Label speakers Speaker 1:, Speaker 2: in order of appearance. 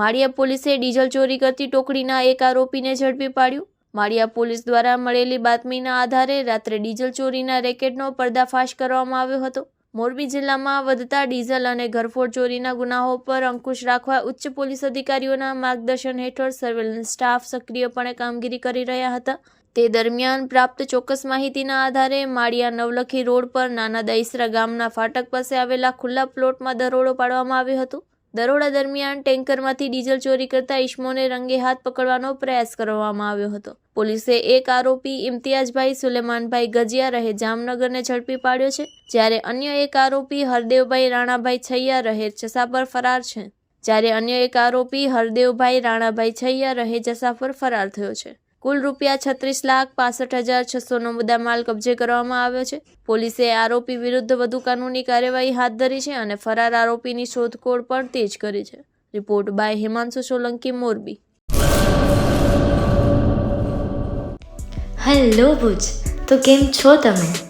Speaker 1: માળિયા પોલીસે ડીઝલ ચોરી કરતી ટોકડીના એક આરોપીને ઝડપી પાડ્યું. માળિયા પોલીસ દ્વારા મળેલી બાતમીના આધારે રાત્રે ડીઝલ ચોરીના રેકેટનો પર્દાફાશ કરવામાં આવ્યો હતો. મોરબી જિલ્લામાં વધતા ડીઝલ અને ઘરફોડ ચોરીના ગુનાઓ પર અંકુશ રાખવા ઉચ્ચ પોલીસ અધિકારીઓના માર્ગદર્શન હેઠળ સર્વેલન્સ સ્ટાફ સક્રિયપણે કામગીરી કરી રહ્યા હતા. તે દરમિયાન પ્રાપ્ત ચોક્કસ માહિતીના આધારે માળિયા નવલખી રોડ પર નાના દહીસરા ગામના ફાટક પાસે આવેલા ખુલ્લા પ્લોટમાં દરોડો પાડવામાં આવ્યો હતો. દરોડા દરમિયાન ટેન્કરમાંથી ડીઝલ ચોરી કરતા ઈસમોને રંગે હાથ પકડવાનો પ્રયાસ કરવામાં આવ્યો હતો. પોલીસે એક આરોપી ઇમ્તિયાઝભાઈ સુલેમાનભાઈ ગજિયા રહે જામનગરને ઝડપી પાડ્યો છે, જ્યારે અન્ય એક આરોપી હરદેવભાઈ રાણાભાઈ છૈયા રહે જસાફર ફરાર છે. જ્યારે અન્ય એક આરોપી હરદેવભાઈ રાણાભાઈ છૈયા રહે જસાફર ફરાર થયો છે. કુલ રૂપિયા છત્રીસ લાખ પાસઠ હજાર છસોનો મુદ્દામાલ કબજે કરવામાં આવ્યો છે. પોલીસે આરોપી વિરુદ્ધ વધુ કાનૂની કાર્યવાહી હાથ ધરી છે અને ફરાર આરોપીની શોધખોળ પણ તેજ કરી છે. Report by Himanshu Solanki, Morbi.
Speaker 2: Hello Bhuj, તો કેમ છો તમે?